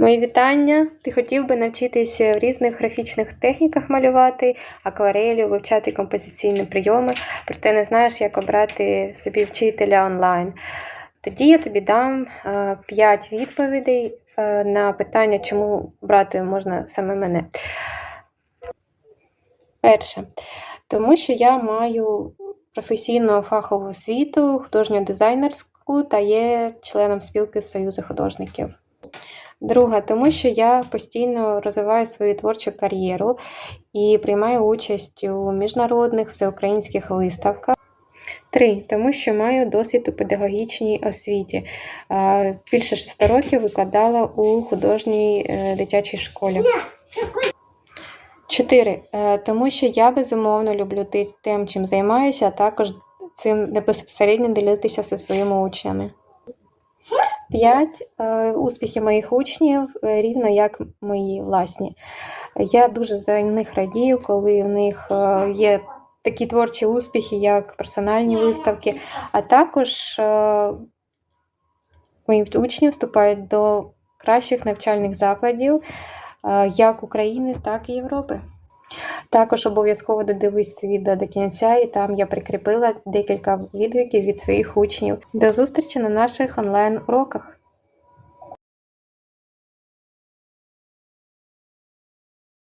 Мої вітання. Ти хотів би навчитися в різних графічних техніках малювати, акварелью, вивчати композиційні прийоми, проте не знаєш, як обрати собі вчителя онлайн. Тоді я тобі дам 5 відповідей е, на питання, чому брати можна саме мене. Перше, тому що я маю професійну фахову освіту, художню дизайнерську та є членом спілки Союзу художників. Друга, тому що я постійно розвиваю свою творчу кар'єру і приймаю участь у міжнародних всеукраїнських виставках. Три, тому що маю досвід у педагогічній освіті. Е, Більше шести років викладала у художній е, дитячій школі. Чотири, е, тому що я безумовно люблю тим, чим займаюся, а також цим безпосередньо ділитися зі своїми учнями. П'ять е, успіхи моїх учнів е, рівно як мої власні. Я дуже за них радію, коли в них е, є такі творчі успіхи, як персональні виставки, а також мої учні вступають до кращих навчальних закладів як України, так і Європи. Також обов'язково додивись відео до кінця, і там я прикріпила декілька відгуків від своїх учнів. До зустрічі на наших онлайн-уроках!